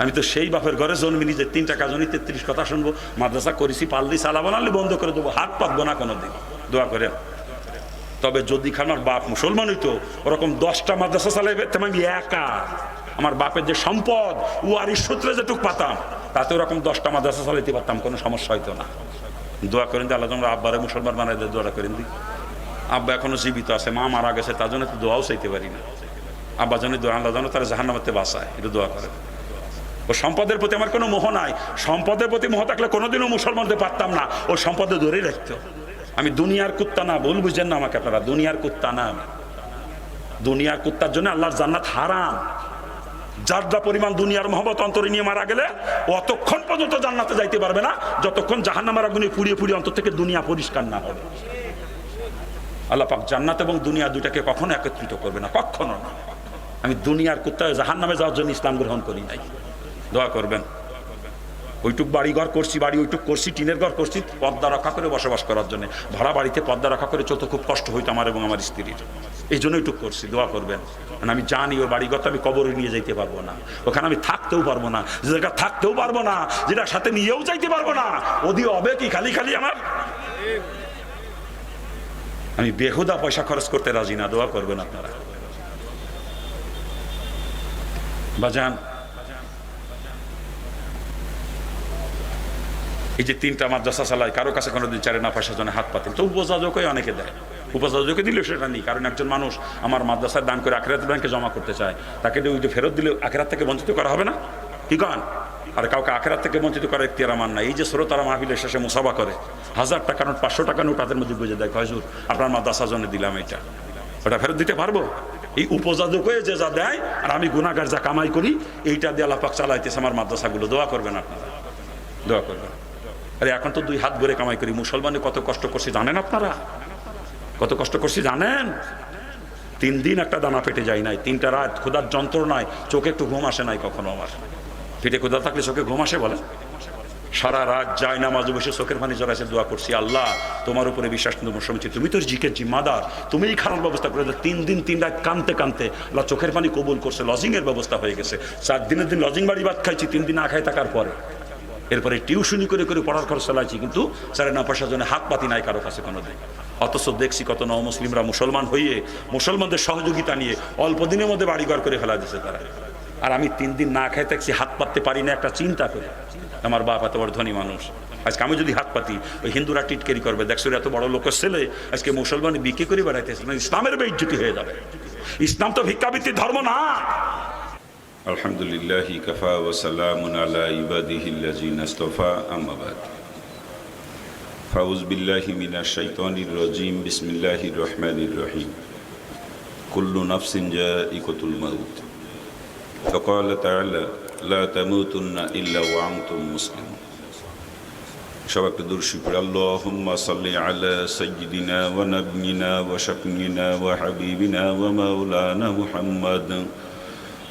আমি তো সেই বাপের ঘরে জন্মিনি যে তিন টাকা জনি তেত্রিশ কথা শুনব, মাদ্রাসা করেছি, পারলি চালাবো নাহলে বন্ধ করে দেবো। হাত পাতবো না কোনো দিন দোয়া করে। তবে যদি খানার বাপ মুসলমান হইতো, ওরকম দশটা মাদ্রাসা চালাইবে, তেমন আমি একা। আমার বাপের যে সম্পদ ও আর সূত্রে যেটুক পাতাম, তাতে ওরকম দশটা মাদ্রাসা চালাইতে পারতাম, কোনো সমস্যা হইতো না। দোয়া করেন দিই আল্লাহ তোমরা আব্বারে মুসলমান বানাই দিয়ে করেন দিই আব্বা এখনও জীবিত আছে, মা মারা গেছে, তার জন্য তো দোয়াও চাইতে পারি না। আব্বা জানি দোয়া আল্লাহ জানো তারা জাহান্নামাতে বাসায় এটা দোয়া করেন। ও সম্পদের প্রতি আমার কোনো মোহ নাই। সম্পদের প্রতি মোহ থাকলে কোনোদিনও মুসলমানদের পারতাম না। ও সম্পদে ধরেই রাখতো। আমি দুনিয়ার কুত্তা না, ভুল বুঝছেন না আমাকে আপনারা। দুনিয়ার কুত্তা না দুনিয়ার কুত্তার জন্য আল্লাহর জান্নাত হারাম। যার যা পরিমাণ দুনিয়ার মহব্বত অন্তরে নিয়ে মারা গেলে অতক্ষণ পর্যন্ত জান্নাতে যাইতে পারবে না। যতক্ষণ জাহান্নামের আগুনে পুড়িয়ে পুড়িয়ে অন্তর থেকে দুনিয়া পরিষ্কার না হবে। আল্লাহ পাক জান্নাত এবং দুনিয়া দুটাকে কখনো একত্রিত করবে না, কখনো না। আমি দুনিয়ার কুত্তা জাহান নামে যাওয়ার জন্য ইসলাম গ্রহণ করি নাই। দোয়া করবেন। ওইটুক বাড়ি ঘর করছি, বাড়ি ওইটুক করছি, টিনের ঘর করছি পর্দা রক্ষা করে বসবাস করার জন্য। ভাড়া বাড়িতে পর্দা রক্ষা করে চলতে খুব কষ্ট হইতো আমার এবং আমার স্ত্রীর। এই জন্য ওইটুক করছি, দোয়া করবেন। কারণ আমি জানি ওই বাড়ি ঘর তো আমি কবরে নিয়ে যাইতে পারব না। ওখানে আমি থাকতেও পারব না যে জায়গা থাকতেও পারব না যেটা সাথে নিয়েও যাইতে পারব না, ওদি হবে কি খালি খালি আমার? আমি বেহুদা পয়সা খরচ করতে রাজি না, দোয়া করবেন আপনারা। বাজান এই যে তিনটা মাদ্রাসা চালায়, কারও কাছে কোনোদিন চারে না পয়সা জন্য হাত পাতেন তো উপজাজকই অনেকে দেয়। উপজাজকে দিলেও সেটা নেই, কারণ একজন মানুষ আমার মাদ্রাসায় দান করে আখেরাত ব্যাংকে জমা করতে চায়, তাকে ওই যে ফেরত দিলে আখেরাত থেকে বঞ্চিত করা হবে না? কি কন? আর কাউকে আখেরাত থেকে বঞ্চিত করার একটি আমার না এই যে শ্রোতারা মাহফিলের শেষে মুসাফা করে, হাজার টাকা নোট, পাঁচশো টাকা নোট তাদের মধ্যে বুঝে দেয় হজুর, আপনার মাদ্রাসার জন্য দিলাম এটা। ওটা ফেরত দিতে পারব? এই উপজাজক যে যা দেয়, আর আমি গুণাগার যা কামাই করি, এইটা দিয়ে আল্লাপাক চালাইতেছে আমার মাদ্রাসাগুলো। দোয়া করবেন আপনারা। দোয়া করবেন। আরে এখন তো দুই হাত ভরে কামাই করি। মুসলমানে কত কষ্ট করছি জানেন আপনারা? কত কষ্ট করছি জানেন? তিন দিন একটা দানা পেটে যায় নাই, তিনটা রাত ক্ষুধার যন্ত্রণায় চোখে একটু ঘুম আসে নাই কখনো আমার। পেটে ক্ষুধা থাকলে চোখে ঘুম আসে বলে সারা রাত যায় না মাঝে বসে চোখের পানি জড়াইছে, দোয়া করছি, আল্লাহ, তোমার উপরে বিশ্বাস শুনছি তুমি তোর জিকের জিম্মাদার, তুমিই খারাপ ব্যবস্থা করে তিন দিন, তিন রাত কানতে কানতে আল্লাহ চোখের পানি কবুল করছে, লজিংয়ের ব্যবস্থা হয়ে গেছে। চার দিনের দিন লজিং বাড়ি ভাত খাইছি, তিন দিন না খাই থাকার পরে। এরপরে টিউশনি করে করে পড়ার খরচ চালাইছি, কিন্তু সাড়ে না পয়সার জন্য হাত পাতি নাই, কারও কাছে কোনো দিন অথচ দেখছি কত ন মুসলিমরা মুসলমান হয়ে মুসলমানদের সহযোগিতা নিয়ে অল্প দিনের মধ্যে বাড়িঘর করে ফেলা দিয়েছে তারা। আর আমি তিন দিন না খাই থাকছি হাত পাততে পারি না, একটা চিন্তা করে। আমার বাপ এত বড় ধনী মানুষ। আজকে আমি যদি হাত পাতি ওই হিন্দুরা টিটকেরি করবে, দেখছ এত বড় লোকের ছেলে, আজকে মুসলমান বিক্রি করে বেড়াইতেছে না ইসলামের বেইজ্জতি হয়ে যাবে। ইসলাম তো ভিক্ষাবৃত্তির ধর্ম না। الحمد لله كفى وسلام على عباده الذين اصطفى أما بعد. فأعوذ بالله من الشيطان الرجيم بسم الله الرحمن الرحيم كل نفس جائقة الموت. فقال تعالى لا تموتن إلا وأنتم مسلمون. شبك در اللهم صل على سيدنا ونبينا وشفينا وحبيبنا ومولانا محمد.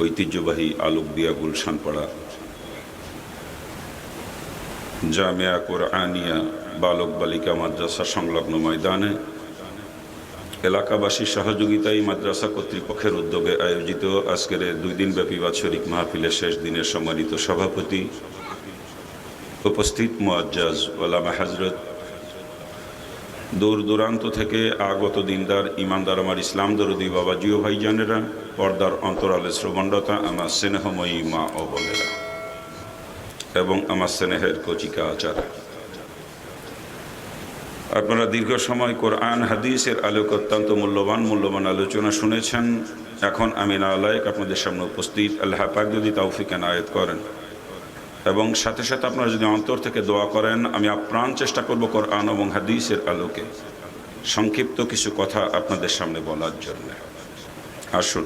ঐতিহ্যবাহী আলোক দিয়া গুলশান পাড়া জামিয়া কোরআনিয়া বালক বালিকা মাদ্রাসা সংলগ্ন ময়দানে এলাকাবাসীর সহযোগিতায় মাদ্রাসা কর্তৃপক্ষের উদ্যোগে আয়োজিত আজকের দুই দিনব্যাপী বাৎসরিক মাহফিলের শেষ দিনের সম্মানিত সভাপতি উপস্থিত মোয়াজ্জাজ ওলামা হাজরত দূর দূরান্ত থেকে আগত দিনদার, ইমানদার আমার ইসলাম দরদি বাবা জিও ভাইজানেরা পর্দার অন্তরালে শ্রবণরতা আমার স্নেহময়ী মা ও বোনেরা এবং আমার স্নেহের কচিকা আচারা। আপনারা দীর্ঘ সময় কোরআন, হাদিসের আলোক অত্যন্ত মূল্যবান মূল্যবান আলোচনা শুনেছেন। এখন আমি নালায়ক আপনাদের সামনে উপস্থিত। আল্লাহ পাক যদি তৌফিক আনায়ত করেন। এবং সাথে সাথে আপনারা যদি অন্তর থেকে দোয়া করেন, আমি আপ্রাণ চেষ্টা করব কোরআন এবং হাদিসের আলোকে। সংক্ষিপ্ত কিছু কথা আপনাদের সামনে বলার জন্য। আসুন।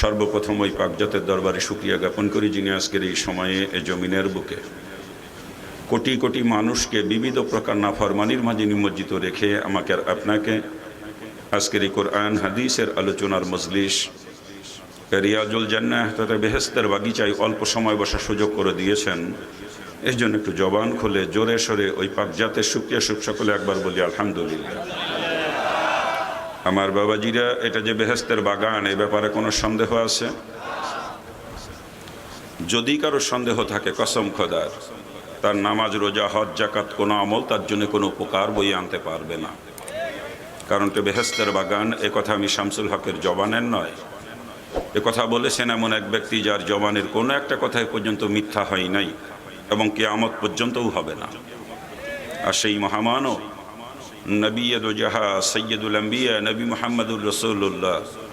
সর্বপ্রথম ওই পাকজাতের দরবারে সুক্রিয়া জ্ঞাপন করি যিনি আজকের এই সময়ে এ জমিনের বুকে। কোটি কোটি মানুষকে বিবিধ প্রকার নাফরমানির মাঝে নিমজ্জিত রেখে আমাকে আর আপনাকে আজকের এই কোরআন, হাদিসের আলোচনার মজলিস, রিয়াজুল জান্নাহ তথা বেহেস্তের বাগিচায় অল্প সময় বসার সুযোগ করে দিয়েছেন। এর জন্য একটু জবান খুলে জোরে সরে ওই পাকজাতের সুক্রিয়া সুখ সকলে একবার বলি, আলহামদুলিল্লাহ। আমার বাবাজিরা, এটা যে বেহেস্তের বাগান, এ ব্যাপারে কোনো সন্দেহ আছে? যদি কারও সন্দেহ থাকে, কসম খোদার, তার নামাজ, রোজা, হজ জাকাত কোনো আমল, তার জন্য কোনো উপকার বই আনতে পারবে না। কারণ তো বেহেস্তের বাগান, এ কথা আমি শামসুল হকের জবানের নয়। এ কথা বলেছেন এমন এক ব্যক্তি যার জবানের কোনো একটা কথায় পর্যন্ত মিথ্যা হয় নাই এবং কেয়ামত পর্যন্তও হবে না। আর সেই মহামানব نبی دو جہاں سید الانبیاء نبی محمد الرسول اللہ